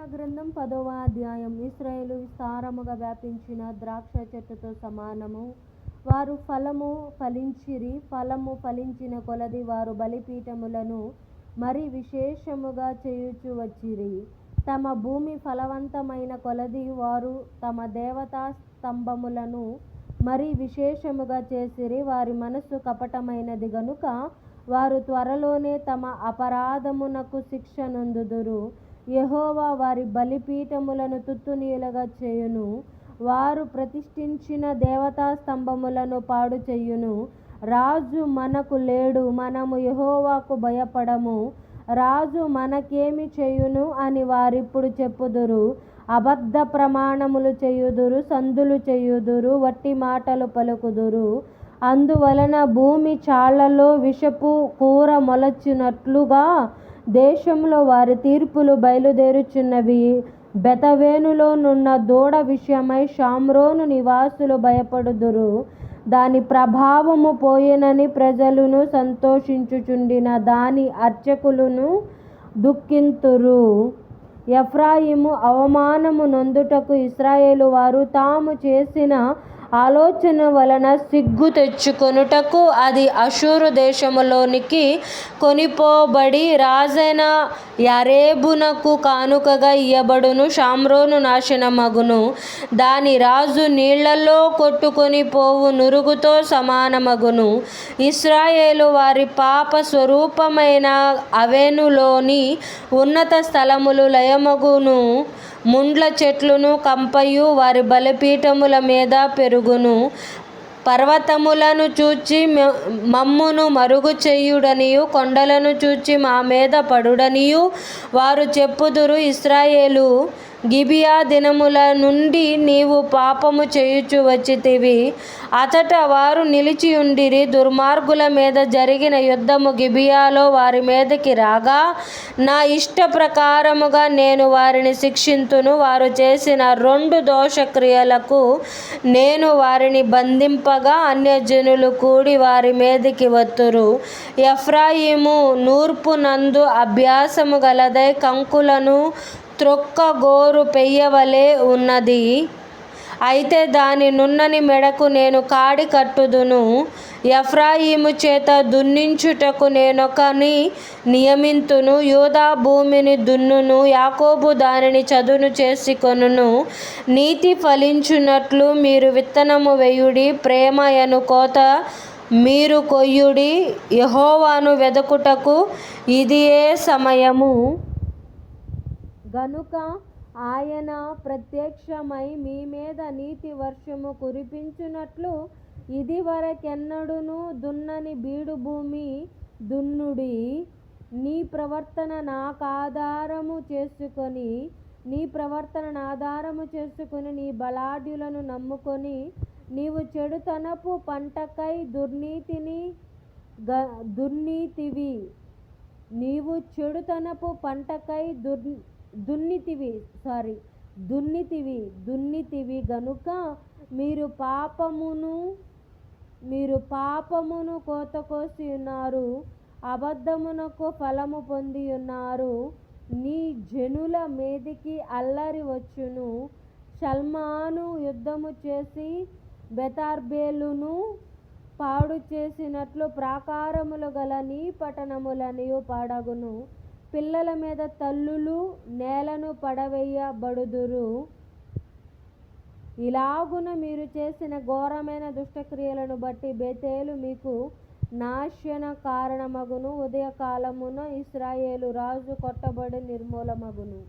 గ్రంథం పదవ అధ్యాయం. ఇస్రాయేలు విస్తారముగా వ్యాపించిన ద్రాక్ష చెట్టుతో సమానము. వారు ఫలము ఫలించిరి. ఫలము ఫలించిన కొలది వారు బలిపీఠములను మరి విశేషముగా చేయుచు వచ్చిరి. తమ భూమి ఫలవంతమైన కొలది వారు తమ దేవతా స్తంభములను మరి విశేషముగా చేసిరి. వారి మనస్సు కపటమైనది గనుక వారు త్వరలోనే తమ అపరాధమునకు శిక్ష నొందుదురు. యహోవా వారి బలిపీఠములను తుత్తునీలుగా చేయును. వారు ప్రతిష్ఠించిన దేవతా స్తంభములను పాడు చేయును. రాజు మనకు లేడు మనము యహోవాకు భయపడము. రాజు మనకేమి చేయును అని వారిప్పుడు చెప్పుదురు. అబద్ధ ప్రమాణములు చేయుదురు సందులు చేయుదురు వట్టి మాటలు పలుకుదురు. అందువలన భూమి చాళ్ళలో విషపు కూర మొలచినట్లుగా దేశంలో వారి తీర్పులు బయలుదేరుచున్నవి. బెతవేనులోనున్న దూడ విషయమై షామ్రోను నివాసులు భయపడుదురు. దాని ప్రభావము పోయేనని ప్రజలను సంతోషించుచుండిన దాని అర్చకులను దుఃఖింతురు. ఎఫ్రాయిము అవమానము నొందుటకు ఇస్రాయేలు వారు తాము చేసిన ఆలోచన వలన సిగ్గు తెచ్చుకొనుటకు అది అషూరు దేశములోనికి కొనిపోబడి రాజైన యరేబునకు కానుకగా ఇయ్యబడును షామ్రోను నాశనమగును. దాని రాజు నీళ్ళలో కొట్టుకొని పోవు నురుగుతో సమానమగును. ఇస్రాయేలు వారి పాప స్వరూపమైన అవెనులోని ఉన్నత స్థలములు లయమగును. ముండ్ల చెట్లును కంపయు వారి బలిపీఠముల మీద పెరుగును. పర్వతములను చూచి మమ్మును మరుగు చేయుడనియు కొండలను చూచి మా మీద పడుడనియు. వారు చెప్పుదురు ఇస్రాయేలు గిబియా దినముల నుండి నీవు పాపము చేయుచు వచ్చితివి. అతట వారు నిలిచియుండిరి దుర్మార్గుల మీద జరిగిన యుద్ధము గిబియాలో వారి మీదకి రాగా నా ఇష్ట ప్రకారముగా నేను వారిని శిక్షింతును. వారు చేసిన రెండు దోషక్రియలకు నేను వారిని బంధింపగా అన్యజనులు కూడి వారి మీదకి వత్తురు. ఎఫ్రాయిము నూర్పునందు అభ్యాసము గలదై కంకులను త్రొక్క గోరు పెయ్యవలె ఉన్నది. అయితే దాని నున్నని మెడకు నేను కాడి కట్టుదును. ఎఫ్రాయిము చేత దున్నించుటకు నేనొకని నియమింతును. యూదా భూమిని దున్నును. యాకోబు దానిని చదును చేసి కొనును. నీతి ఫలించునట్లు మీరు విత్తనము వేయుడి ప్రేమ యను కోత మీరు కొయ్యుడి. యహోవాను వెదకుటకు ఇదియే సమయము. గనుక ఆయన ప్రత్యక్షమై మీ మీద నీతి వర్షము కురిపించునట్లు ఇదివరకెన్నడును దున్నని బీడు భూమి దున్నుడి నీ ప్రవర్తన నాకు ఆధారము చేసుకొని నీ ప్రవర్తనను ఆధారము చేసుకుని నీ బలాఢ్యులను నమ్ముకొని నీవు చెడుతనపు పంటకై దుర్నీతిని దుర్నీతివి. నీవు చెడుతనపు పంటకై దుర్ దున్నితివి సారీ దున్నితివి దున్నితివి గనుక మీరు పాపమును మీరు పాపమును కోతకోసి ఉన్నారు అబద్ధమునకు ఫలము పొంది ఉన్నారు నీ జనుల మీదికి అల్లరి వచ్చును. షల్మాను యుద్ధము చేసి బెతార్బేలును పాడు చేసినట్లు ప్రాకారములు గల నీ పట్టణములనియు పాడగును. పిల్లల మీద తల్లులు నేలను పడవేయబడుదురు. ఇలాగున మీరు చేసిన ఘోరమైన దుష్టక్రియలను బట్టి బెతేలు మీకు నాశన కారణమగును. ఉదయకాలమున ఇస్రాయేలు రాజు కొట్టబడి నిర్మూలమగును.